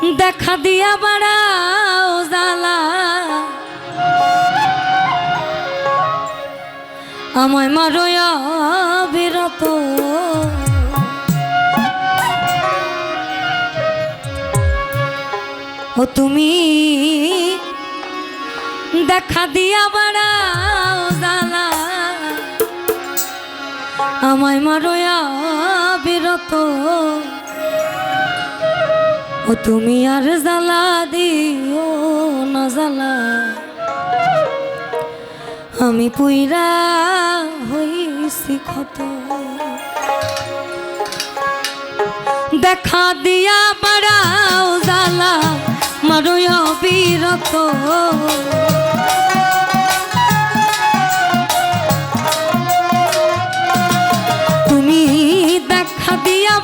দেখা দিয়া বাড়াও জ্বালা। আমায় মারয়া বিরত। ও তুমি, দেখা দিয়া বাড়াও জ্বালা। আমায় মারয়া বিরত। ও তুমি আর জ্বালা দিও না জ্বালা। আমি পুইরা হইছি ক্ষত। দেখা দিয়া বাড়াও জ্বালা মারয় বিরত তুমি দেখা দিয়া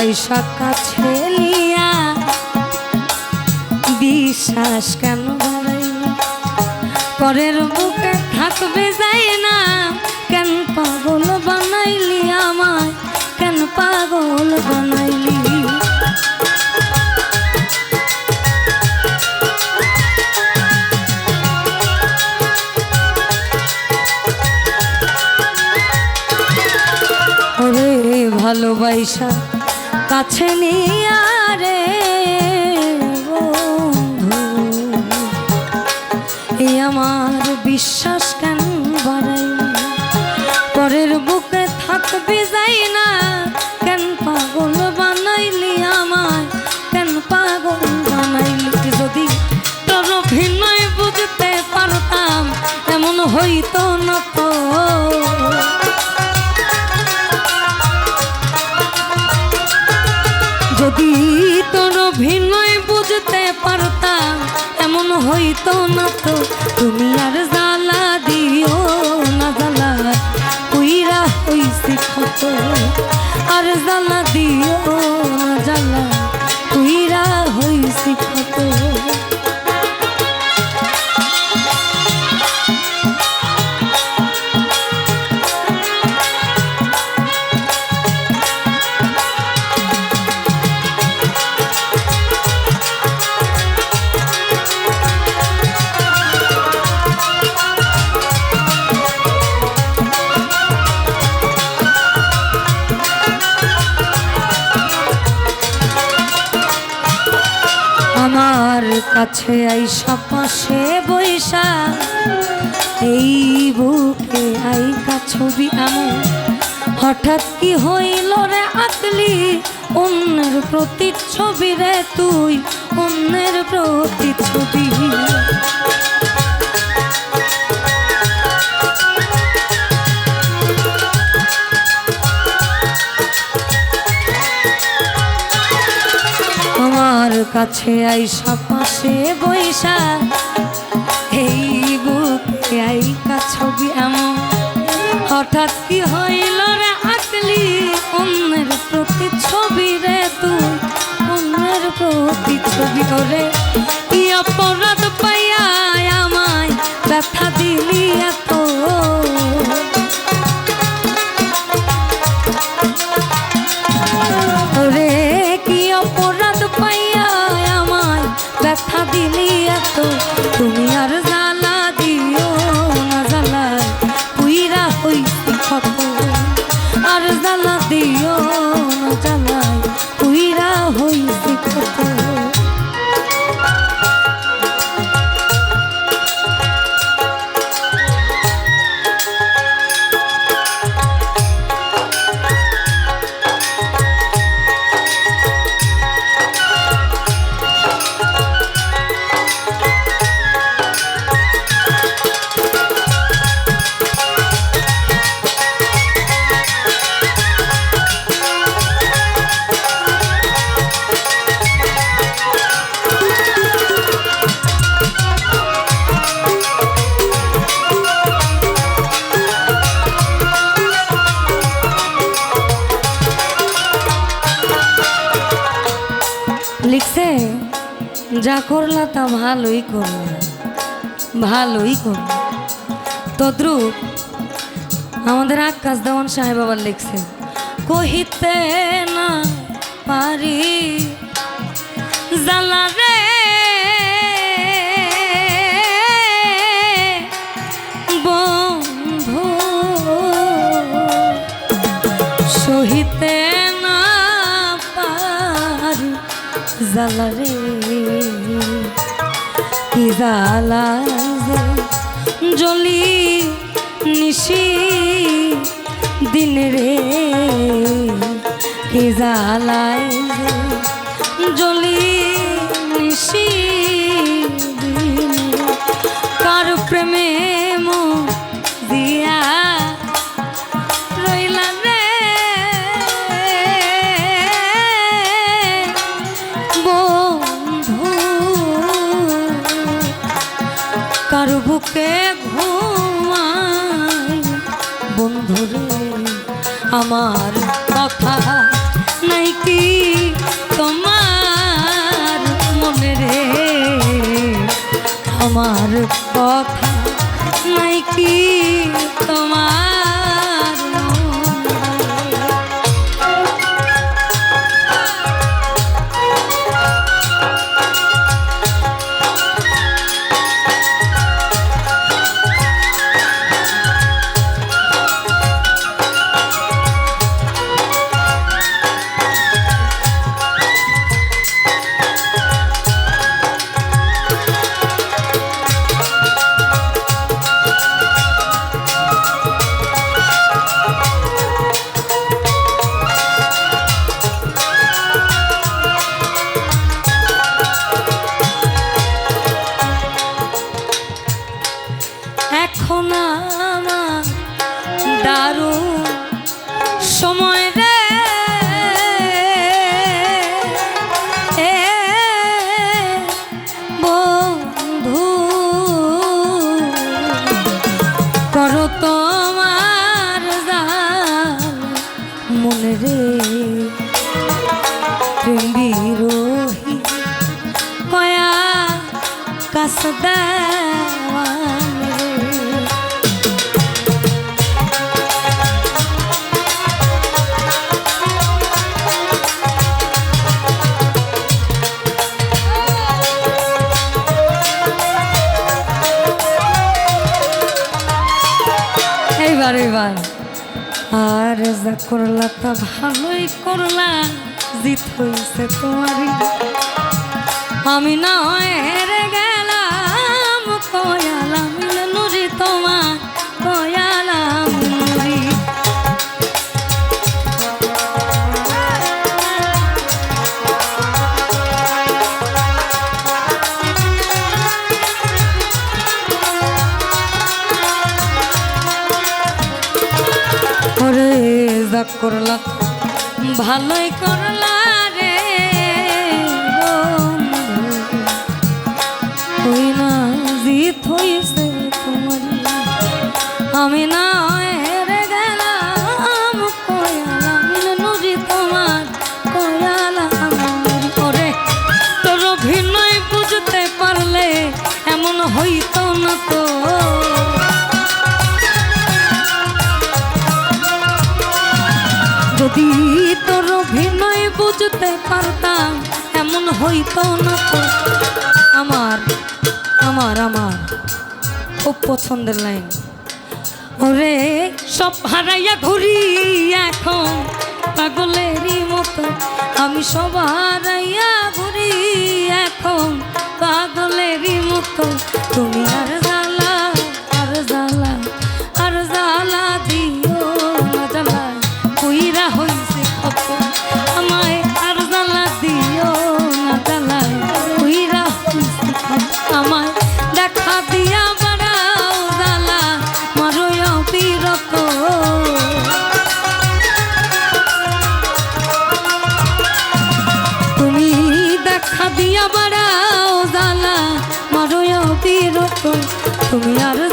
ভালোবাসা কাছে নিয়া বিশ্বাস কেন পরের বুকে থাকবে যাই না। কেন পাগল বানাইলি আমায়? কেন পাগল বানাইলি? ভালোবাসা কাছে নিয়ে রে বন্ধু। আমার বিশ্বাস কেন বাড়াই পরের বুকে থাকবি যাই না। কেন পাগল বানাইলি আমায়? কেন পাগল বানাইলি? যদি তোর অভিনয় বুঝতে পারতাম, এমন হইতো না। হইতো না তো তুমি আর জ্বালা দিও না জ্বালা। কুইরা হইছি কত আর জ্বালা কাছে আইসা পাশে বৈশা এই বুকে আইকা ছবি আমার হঠাৎ কি হইল রে আকলি? অন্যের ছবি রে তুই, অন্যের প্রতি আমার কাছে আইসা, পাশে বৈশা এই বুকে আইকা ছবি এমন। হঠাৎ কি হইল রে আকলি? অন্যের প্রতি ছবি রে তুই। অন্যের প্রতি ছবি করে জ্বালা যা করলা তা ভালোই করলা ভালোই করলা। তদ্রুপ আমাদের আকাশ দেওয়ান সাহেব আবার লিখছে, কহিতে না পারি জ্বালা রে সহিতে না জ্বালা জলি নিশি দিন রে কি জ্বালায় জলি নিশি বুকে ঘুমাই। বন্ধুরে, আমার কথা নাই কি তোমার মনে রে? আমার কথা নাই কি তোমার করলা তা ভালোই করলা, জিত হইছে তোমারই। আমি না হেরে গেলাম, কয়ালাম নুরি তোমার, কয়ালাম নুরি। যা করলা, ভালোই করলা রে। ওই না জিত হইছে তোমার, আমি না বুঝতে পারলে এমন হইতো না তো যদি তোর অভিনয় বুঝতে পারতাম, এমন হইতো না তো। আমার আমার আমার, খুব পছন্দের লাইন। ওরে সব হারাইয়া ঘুরি এখন, পাগলেরই মতো। আমি সব হারাইয়া ঘুরি এখন, পাগলেরই মতো। তুমি আর তুমি আর